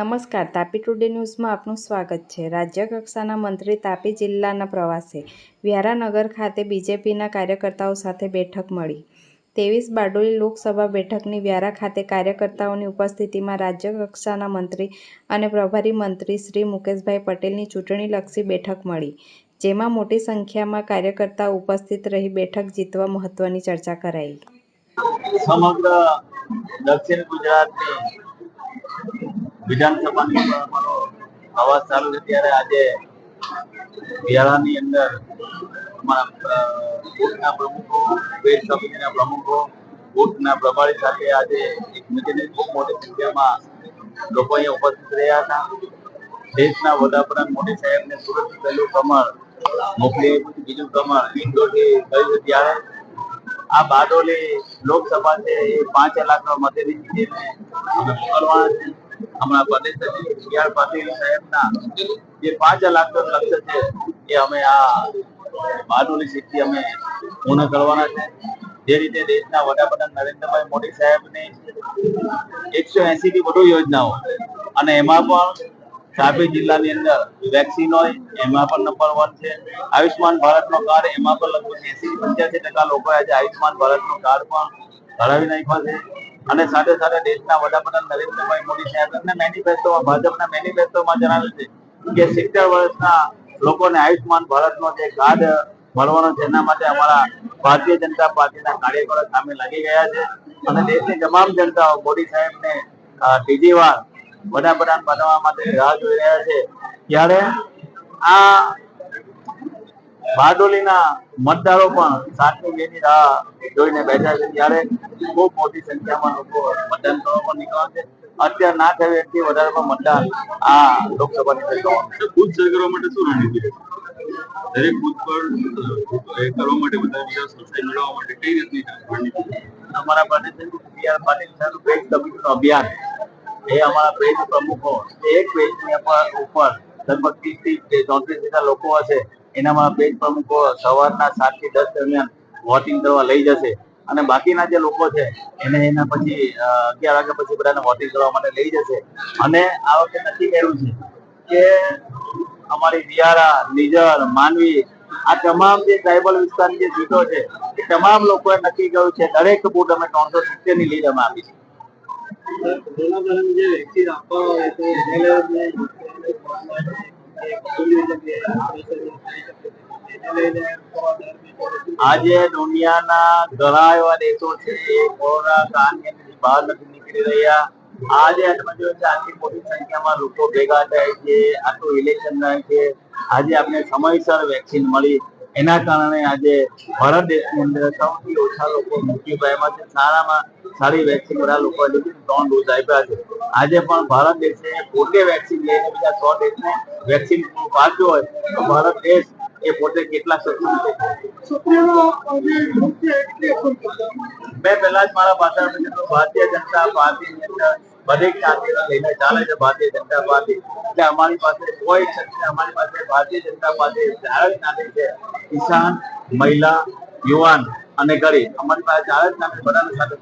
નમસ્કાર, તાપી ટુડે ન્યૂઝમાં આપનું સ્વાગત છે. રાજ્ય કક્ષાના મંત્રી તાપી જિલ્લાના પ્રવાસે વ્યારાનગર ખાતે બીજેપીના કાર્યકર્તાઓ સાથે બેઠક મળી. ત્રેવીસ બારડોલી લોકસભા બેઠકની વ્યારા ખાતે કાર્યકર્તાઓની ઉપસ્થિતિમાં રાજ્ય કક્ષાના મંત્રી અને પ્રભારી મંત્રી શ્રી મુકેશભાઈ પટેલની ચૂંટણીલક્ષી બેઠક મળી, જેમાં મોટી સંખ્યામાં કાર્યકર્તાઓ ઉપસ્થિત રહી બેઠક જીતવા મહત્વની ચર્ચા કરાઈ. સમગ્ર દક્ષિણ ગુજરાતની વિધાનસભાની અંદર અમારો ચાલુ છે ત્યારે આજે વિયાળાની અંદર અમારા અ, પ્રમુખો વેર સમિતિના પ્રમુખો બૂથના પ્રભારી સાથે આજે એક મિટિંગની ખૂબ મોટી સંખ્યામાં લોકો અહીંયા ઉપસ્થિત રહ્યા હતા. દેશના વડાપ્રધાન મોદી સાહેબને સુરત પહેલું કમળ મોકલી બીજું કમળ ઇન્દોરથી કર્યું ત્યારે. આ બારડોલી લોકસભા છે એ પાંચ લાખ મતેની જીતીને અમે મોકલવાના છે. હમણાં પ્રદેશ સચિવ આર પાટીલ સાહેબના જે પાંચ લાખ લક્ષ્ય છે, એ અમે આ બારડોલી સીટથી અમે પૂર્ણ કરવાના છે. જે રીતે દેશના વડાપ્રધાન નરેન્દ્રભાઈ મોદી સાહેબની એકસો એસી થી વધુ યોજનાઓ અને એમાં પણ તાપી જિલ્લાની અંદર વેક્સિન હોય, એમાં પણ નંબર વન છે. આયુષ્માન ભારતનો કાર્ડ, એમાં પણ લગભગ એસી પંચ્યાસી ટકા લોકો આજે આયુષ્માન ભારતનો કાર્ડ પણ ધરાવી નાખ્યા છે. અને સાથે સાથે દેશના વડાપ્રધાન નરેન્દ્રભાઈ મોદી સાહેબ એમના મેનિફેસ્ટોમાં ભાજપના મેનિફેસ્ટોમાં જણાવ્યું છે કે સિત્તેર વર્ષના લોકોને આયુષ્યમાન ભારતનો જે કાર્ડ મળવાનો છે માટે અમારા ભારતીય જનતા પાર્ટીના કાર્યકરો સામે લાગી ગયા છે. અને દેશની તમામ જનતાઓ મોદી સાહેબને બીજી વાર વડાપ્રધાન બનવા માટે રાહ જોઈ રહ્યા છે. ત્યારે આ બારડોલીના મતદારો પણ સાતમી મે ની રાહ જોઈને બેઠા છે ત્યારે ખૂબ મોટી સંખ્યામાં લોકો મતદાન કરવા પણ નીકળ્યા છે અત્યારે ના થયું એટલી વધારે પણ મતદાન આ લોકસભાની છે. બુથ કરવા માટે શું રણનીતિ દરેક બુથ પર કરવા માટે બધા બીજા સબસાઈ મેળવવા માટે કઈ રીતની રણનીતિ? અમારા પ્રદેશ સી આર પાટીલ સાહેબનું પેજ કમિટીનું અભિયાન એ અમારા પેજ પ્રમુખો એક પેજની ઉપર ઉપર લગભગ ત્રીસથી ચોત્રીસ જેટલા લોકો હશે એના અમારા પેજ પ્રમુખો સવારના સાતથી દસ દરમિયાન વોટિંગ કરવા લઈ જશે. અને બાકીના જે લોકો છે, એને એના પછી અગિયાર વાગ્યા પછી બધાને વોટિંગ કરવા માટે લઈ જશે. અને આ વખતે નક્કી કર્યું છે કે અમારી વિયારા નિઝર માનવી, આ તમામ જે ટ્રાઇબલ વિસ્તારની જે સીટો છે, એ તમામ લોકોએ નક્કી કર્યું છે, દરેક બુટ અમે ત્રણસો સિત્તેરની લીડ અમે આપી છે જે વેક્સિન આપવા હોય તો એને લઈને આજે દુનિયાના ઘણા એવા દેશો છે એ કોરોના કાળની અંદરથી બહાર નથી નીકળી રહ્યા આજે તમે જોયું છે આટલી મોટી સંખ્યામાં લોકો ભેગા થાય છે આટલું ઇલેક્શન થાય છે આજે આપણે સમયસર વેક્સિન મળી એના કારણે આજે ભારત દેશની અંદર સૌથી ઓછા લોકો મૃત્યુ પામ્યા છે. સારામાં સારી વેક્સિન બધા લોકો ત્રણ ડોઝ આપ્યા છે. આજે પણ ભારત દેશે પોતે વેક્સિન લઈને બીજા સો દેશને વેક્સિન પાડ્યો હોય તો ભારત દેશ એ પોતે કેટલા સક્ષમ છે. મેં પહેલા જ મારા પાછળ ભારતીય જનતા પાર્ટીની અંદર બધી જ્ઞાતિને લઈને ચાલે છે ભારતીય જનતા પાર્ટી, એટલે અમારી પાસે કોઈ શક્તિ અમારી પાસે ભારતીય જનતા પાર્ટી ચાર જ્ઞાતિ છે. કિસાન, મહિલા, યુવાન અને ગરીબ. અમારી પાસે ચાર જ્ઞાતિ બધાને સાથે.